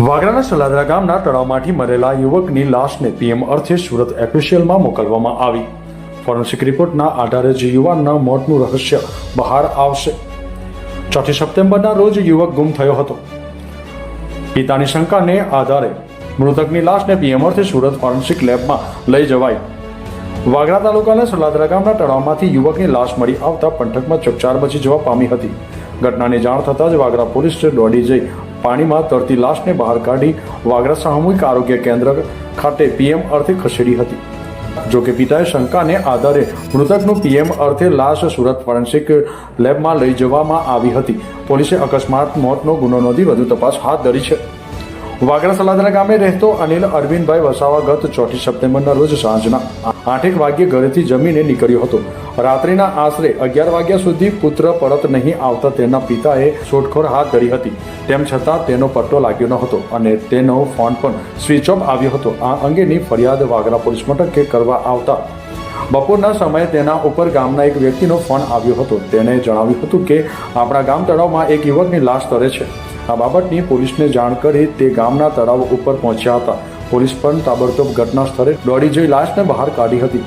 વાગરાના સલાદરા ગામના તળાવમાંથી મરેલા યુવકની લાશને પીએમ અર્થે સુરત એફએસએલમાં મોકલવામાં આવી. ફોરેન્સિક રિપોર્ટના આધારે જ યુવાનના મોતનું રહસ્ય બહાર આવશે. ચોથી સપ્ટેમ્બરના રોજ યુવક ગુમ થયો હતો. પિતાની શંકાને આધારે મૃતકની લાશને પીએમ અર્થે સુરત ફોરેન્સિક લેબમાં લઈ જવાઈ. વાગરા તાલુકાના સલાદરા ગામના તળાવમાંથી યુવકની લાશ મળી આવતા પંથકમાં ચકચાર મચી જવા પામી હતી. ઘટનાની જાણ થતાં જ વાગરા પોલીસે દોડી જઈ પાણીમાં તરતી લાશને બહાર કાઢી વાગરા સામૂહિક આરોગ્ય કેન્દ્ર ખાતે પીએમ અર્થે ખસેડી હતી. જો કે પિતાએ શંકાને આધારે મૃતકનું પીએમ અર્થે લાશ સુરત ફોરેન્સિક લેબમાં લઈ જવામાં આવી હતી. પોલીસે અકસ્માત મોતનો ગુનો નોંધી વધુ તપાસ હાથ ધરી છે. વાગરા સલાદરા ગામે રહેતો અનિલ અરવિંદભાઈ વસાવા ગત ચોથી સપ્ટેમ્બરના રોજ સાંજના આઠેક વાગ્યે ઘરેથી જમીને નીકળ્યો હતો. રાત્રિના આશરે અગિયાર વાગ્યા સુધી પુત્ર પરત નહીં આવતા તેના પિતાએ શોધખોળ હાથ ધરી હતી. તેમ છતાં તેનો પટ્ટો લાગ્યો ન હતો અને તેનો ફોન પણ સ્વિચ ઓફ આવ્યો હતો. આ અંગેની ફરિયાદ વાગરા પોલીસ મથકે કરવા આવતા બપોરના સમયે તેના ઉપર ગામના એક વ્યક્તિનો ફોન આવ્યો હતો. તેણે જણાવ્યું હતું કે, આપણા ગામ તળાવમાં એક યુવકની લાશ તરે છે. આ બાબતની પોલીસને જાણ કરી તે ગામના તળાવ ઉપર પહોંચ્યા હતા. પોલીસ પણ તાબડતોબ ઘટના સ્થળે દોડી જઈ લાશને બહાર કાઢી હતી.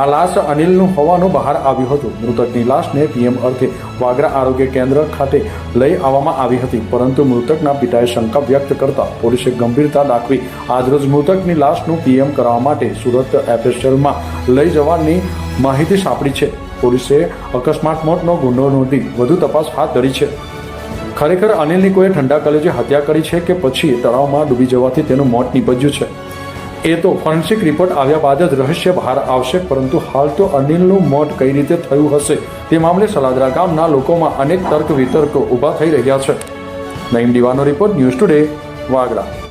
આ લાશ અનિલનું હોવાનું બહાર આવ્યું હતું. મૃતકની લાશને પીએમ અર્થે વાગરા આરોગ્ય કેન્દ્ર ખાતે લઈ આવવામાં આવી હતી. પરંતુ મૃતકના પિતાએ શંકા વ્યક્ત કરતા પોલીસે ગંભીરતા દાખવી આજરોજ મૃતકની લાશનું પીએમ કરવા માટે સુરત એફએસએલમાં લઈ જવાની માહિતી સાંપડી છે. પોલીસે અકસ્માત મોતનો ગુનો નોંધી વધુ તપાસ હાથ ધરી છે. ખરેખર અનિલની કોઈએ ઠંડા કલેજે હત્યા કરી છે કે પછી તળાવમાં ડૂબી જવાથી તેનું મોત નીપજ્યું છે? એ તો ફોરેન્સિક રિપોર્ટ આવ્યા બાદ જ રહસ્ય બહાર આવશે, પરંતુ હાલ તો અનિલનું મોત કઈ રીતે થયું હશે? તે મામલે સલાદરા ગામના લોકોમાં અનેક તર્ક વિતર્કો ઊભા થઈ રહ્યા છે. નઈમ દીવાનો રિપોર્ટ ન્યૂઝ ટુડે, વાગડા.